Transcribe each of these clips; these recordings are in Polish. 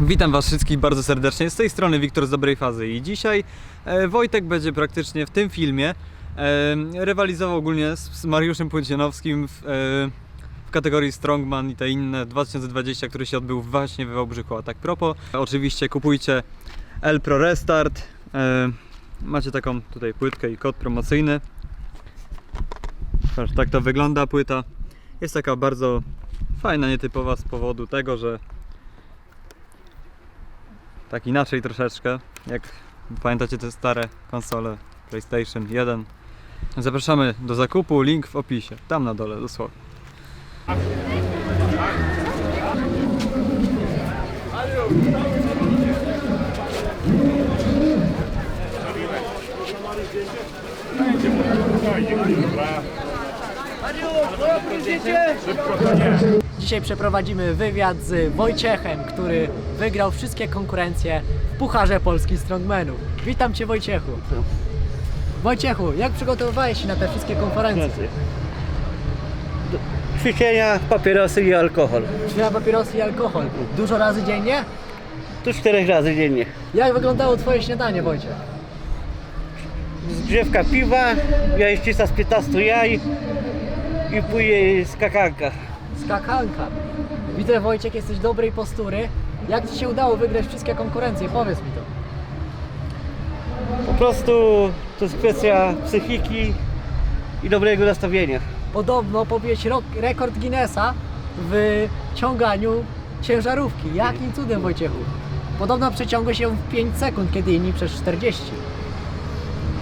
Witam Was wszystkich bardzo serdecznie. Z tej strony Wiktor z Dobrej Fazy i dzisiaj e, Wojtek będzie praktycznie w tym filmie e, rywalizował ogólnie z, Mariuszem Płęcianowskim w, e, w kategorii Strongman i te inne 2020, który się odbył właśnie we Wałbrzychu. A tak propos, oczywiście kupujcie L Pro Restart. Macie taką tutaj płytkę i kod promocyjny. Tak to wygląda płyta. Jest taka bardzo fajna, nietypowa z powodu tego, że tak inaczej troszeczkę, jak pamiętacie te stare konsole PlayStation 1. Zapraszamy do zakupu, link w opisie, tam na dole dosłownie. Dzisiaj przeprowadzimy wywiad z Wojciechem, który wygrał wszystkie konkurencje w Pucharze Polski Strongmanów. Witam Cię Wojciechu. Wojciechu, jak przygotowywałeś się na te wszystkie konferencje? Ćwiczenia, papierosy i alkohol. Na papierosy i alkohol? Dużo razy dziennie? Tu czterech razy dziennie. Jak wyglądało Twoje śniadanie Wojciech? Zgrzewka piwa, jajecznica z 15 jaj i później skakanka. Skakanka. Widzę Wojciech, jesteś dobrej postury. Jak Ci się udało wygrać wszystkie konkurencje? Powiedz mi to. Po prostu to jest kwestia psychiki i dobrego nastawienia. Podobno pobiłeś rekord Guinnessa w ciąganiu ciężarówki. Jakim cudem Wojciechu? Podobno przeciągłeś ją w 5 sekund, kiedy inni przez 40.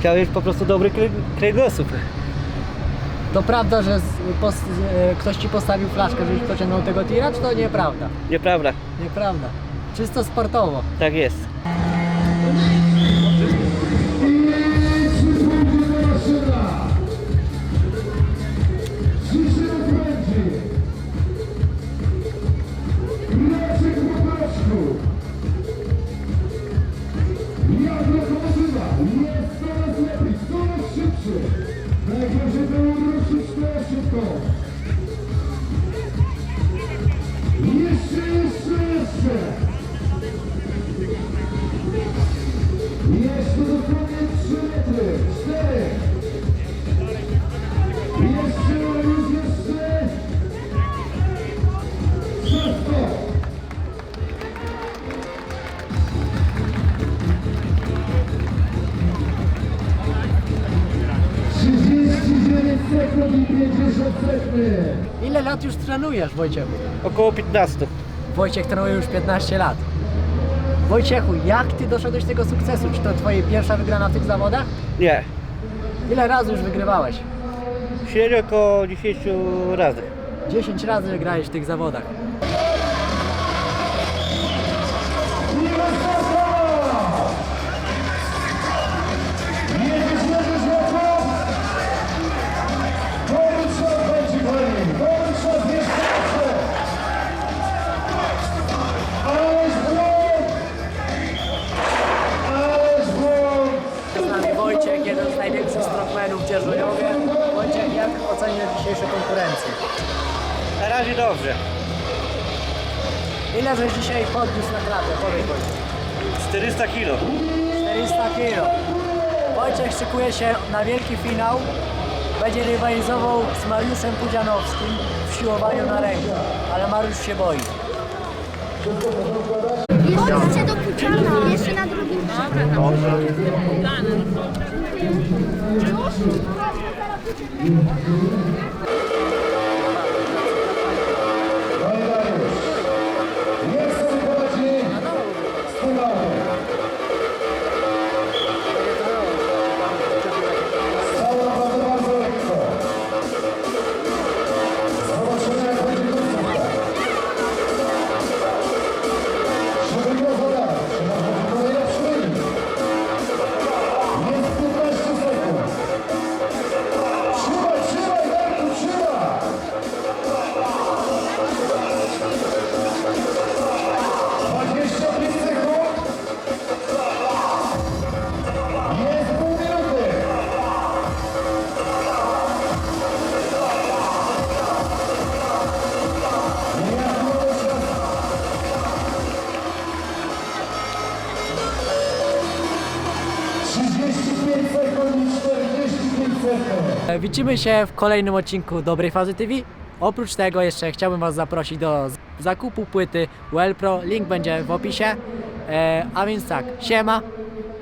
Chciałeś po prostu dobry krę- kręgosłup. To prawda, że z, e, ktoś ci postawił flaszkę, żebyś pociągnął tego tira, czy to nieprawda? Nieprawda, Nieprawda. Czysto sportowo. tak jest. Najgorzej było Washington. Ile lat już trenujesz, Wojciechu? Około 15. Wojciech trenuje już 15 lat. Wojciechu, jak ty doszedłeś do tego sukcesu? Czy to twoja pierwsza wygrana w tych zawodach? Nie, Ile razy już wygrywałeś? średnio około 10 razy. 10 razy wygrałeś w tych zawodach. Konkurencje? Na razie dobrze. Ile żeś dzisiaj podniósł na klatę? Powiedz Wojciech. 400 kilo. 400 kg. Wojciech szykuje się na wielki finał. Będzie rywalizował z Mariuszem Pudzianowskim w siłowaniu na rękę. Ale Mariusz się boi. Chodźcie do Puczana, jeszcze na drugim Panie Widzimy się w kolejnym odcinku Dobrej Fazy TV. Oprócz tego jeszcze chciałbym Was zaprosić do zakupu płyty Well Pro. Link będzie w opisie. E, a więc tak, siema.